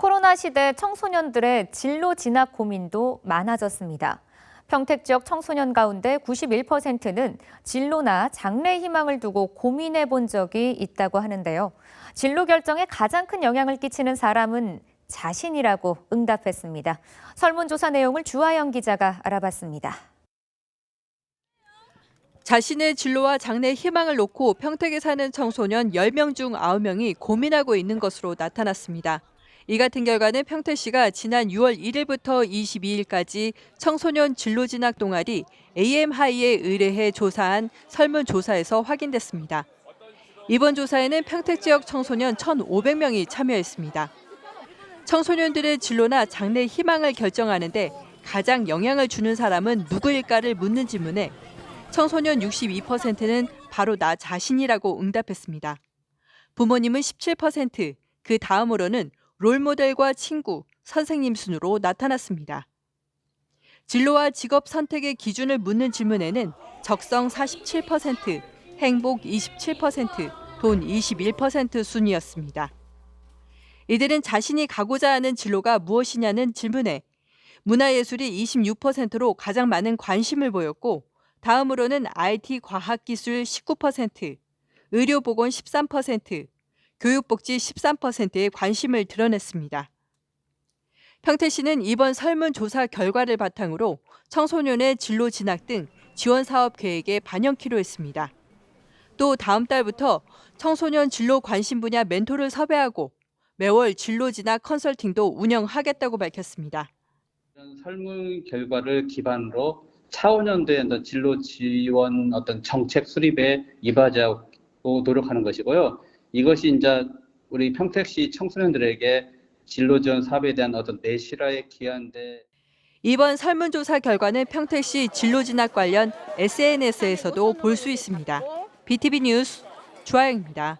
코로나 시대 청소년들의 진로 진학 고민도 많아졌습니다. 평택 지역 청소년 가운데 91%는 진로나 장래 희망을 두고 고민해 본 적이 있다고 하는데요. 진로 결정에 가장 큰 영향을 끼치는 사람은 자신이라고 응답했습니다. 설문조사 내용을 주하영 기자가 알아봤습니다. 자신의 진로와 장래 희망을 놓고 평택에 사는 청소년 10명 중 9명이 고민하고 있는 것으로 나타났습니다. 이 같은 결과는 평택시가 지난 6월 1일부터 22일까지 청소년 진로 진학 동아리 AM하이에 의뢰해 조사한 설문 조사에서 확인됐습니다. 이번 조사에는 평택 지역 청소년 1,500명이 참여했습니다. 청소년들의 진로나 장래 희망을 결정하는데 가장 영향을 주는 사람은 누구일까를 묻는 질문에 청소년 62%는 바로 나 자신이라고 응답했습니다. 부모님은 17%, 그 다음으로는 롤모델과 친구, 선생님 순으로 나타났습니다. 진로와 직업 선택의 기준을 묻는 질문에는 적성 47%, 행복 27%, 돈 21% 순이었습니다. 이들은 자신이 가고자 하는 진로가 무엇이냐는 질문에 문화예술이 26%로 가장 많은 관심을 보였고 다음으로는 IT 과학기술 19%, 의료보건 13%, 교육복지 13%에 관심을 드러냈습니다. 평택시는 이번 설문조사 결과를 바탕으로 청소년의 진로 진학 등 지원 사업 계획에 반영키로 했습니다. 또 다음 달부터 청소년 진로 관심 분야 멘토를 섭외하고 매월 진로 진학 컨설팅도 운영하겠다고 밝혔습니다. 설문 결과를 기반으로 차원연도의 진로 지원 어떤 정책 수립에 이바지하고 노력하는 것이고요. 이것이 이제 우리 평택시 청소년들에게 진로 지원 사업에 대한 어떤 내실화에 기여한데 이번 설문조사 결과는 평택시 진로 진학 관련 SNS에서도 볼 수 있습니다. BTV 뉴스 주하영입니다.